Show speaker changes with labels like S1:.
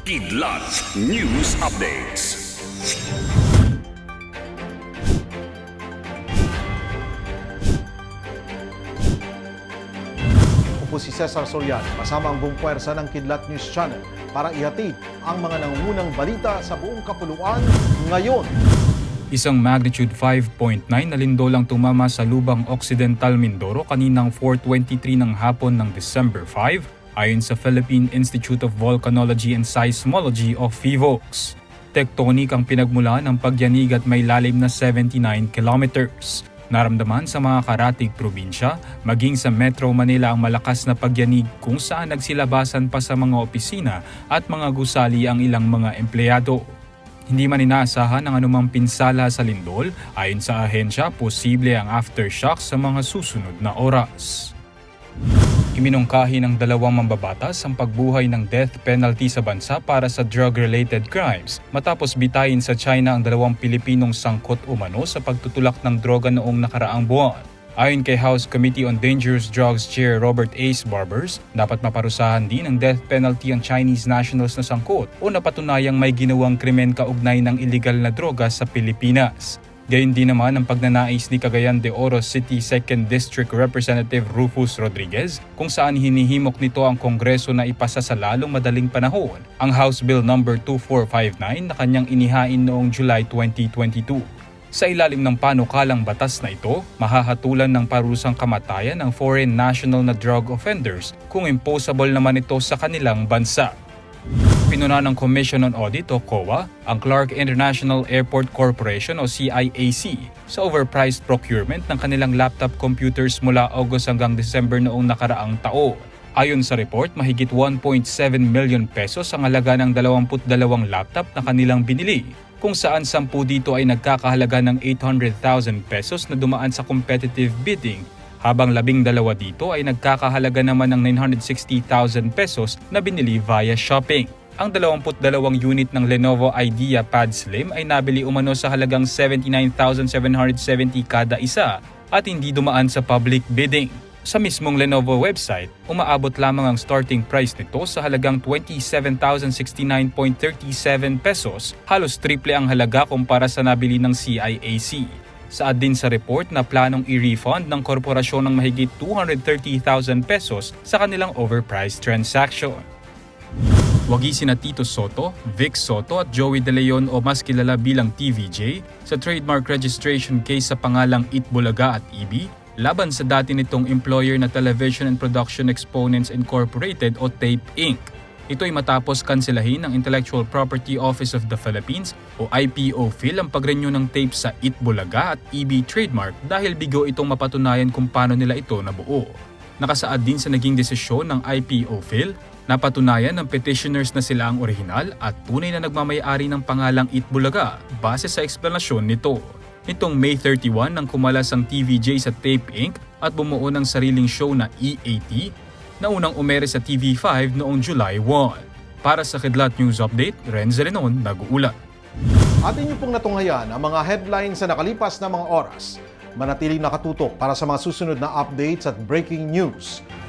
S1: Kidlat News Updates.
S2: Ako po si Cesar Soriano kasama ang buong puwersa ng Kidlat News Channel para ihatid ang mga nangungunang balita sa buong kapuluan ngayon.
S3: Isang magnitude 5.9 na lindol ang tumama sa lubang Occidental Mindoro kaninang 4.23 ng hapon ng December 5 ayon sa Philippine Institute of Volcanology and Seismology of FIVOX. Tektonik ang pinagmulan ng pagyanig at may lalim na 79 kilometers. Naramdaman sa mga karatig probinsya, maging sa Metro Manila ang malakas na pagyanig kung saan nagsilabasan pa sa mga opisina at mga gusali ang ilang mga empleyado. Hindi man inaasahan ang anumang pinsala sa lindol, ayon sa ahensya, posible ang aftershock sa mga susunod na oras. Iminungkahi ng dalawang mambabatas ang pagbuhay ng death penalty sa bansa para sa drug-related crimes matapos bitayin sa China ang dalawang Pilipinong sangkot umano sa pagtutulak ng droga noong nakaraang buwan. Ayon kay House Committee on Dangerous Drugs Chair Robert Ace Barbers, dapat maparusahan din ng death penalty ang Chinese nationals na sangkot o napatunayang may ginawang krimen kaugnay ng iligal na droga sa Pilipinas. Gayun din naman ang pagnanais ni Cagayan de Oro City 2nd District Representative Rufus Rodriguez kung saan hinihimok nito ang Kongreso na ipasa sa lalong madaling panahon ang House Bill No. 2459 na kanyang inihain noong July 2022. Sa ilalim ng panukalang batas na ito, mahahatulan ng parusang kamatayan ang foreign national na drug offenders kung imposable naman ito sa kanilang bansa. Pinuna ng Commission on Audit o COA ang Clark International Airport Corporation o CIAC sa overpriced procurement ng kanilang laptop computers mula August hanggang December noong nakaraang taon. Ayon sa report, mahigit 1.7 million pesos ang halaga ng 22 laptop na kanilang binili, kung saan 10 dito ay nagkakahalaga ng 800,000 pesos na dumaan sa competitive bidding habang labing dalawa dito ay nagkakahalaga naman ng 960,000 pesos na binili via shopping. Ang 22 unit ng Lenovo IdeaPad Slim ay nabili umano sa halagang 79,770 kada isa at hindi dumaan sa public bidding. Sa mismong Lenovo website, umaabot lamang ang starting price nito sa halagang 27,069.37 pesos, halos triple ang halaga kumpara sa nabili ng CIAC. Saad din sa report na planong i-refund ng korporasyon ng mahigit 230,000 pesos sa kanilang overpriced transaction. Wagi sina Tito Soto, Vic Soto at Joey De Leon o mas kilala bilang TVJ sa trademark registration case sa pangalang Itbulaga at EB laban sa dati nitong employer na Television and Production Exponents Incorporated o TAPE Inc. Ito ay matapos kanselahin ng Intellectual Property Office of the Philippines o IPO Phil ang pagrenew ng tape sa Itbulaga at EB trademark dahil bigo itong mapatunayan kung paano nila ito nabuo. Nakasaad din sa naging desisyon ng IPO Phil Napatunayan ng petitioners na sila ang orihinal at tunay na nagmamayari ng pangalang Itbulaga base sa eksplanasyon nito. Nitong May 31 nang kumalas ang TVJ sa Tape Inc. at bumuo ng sariling show na EAT na unang umere sa TV5 noong July 1. Para sa Kidlat News Update, Renz Renon, nag-uulat.
S2: At inyo pong natunghayan ang mga headlines sa nakalipas na mga oras. Manatiling nakatutok para sa mga susunod na updates at breaking news.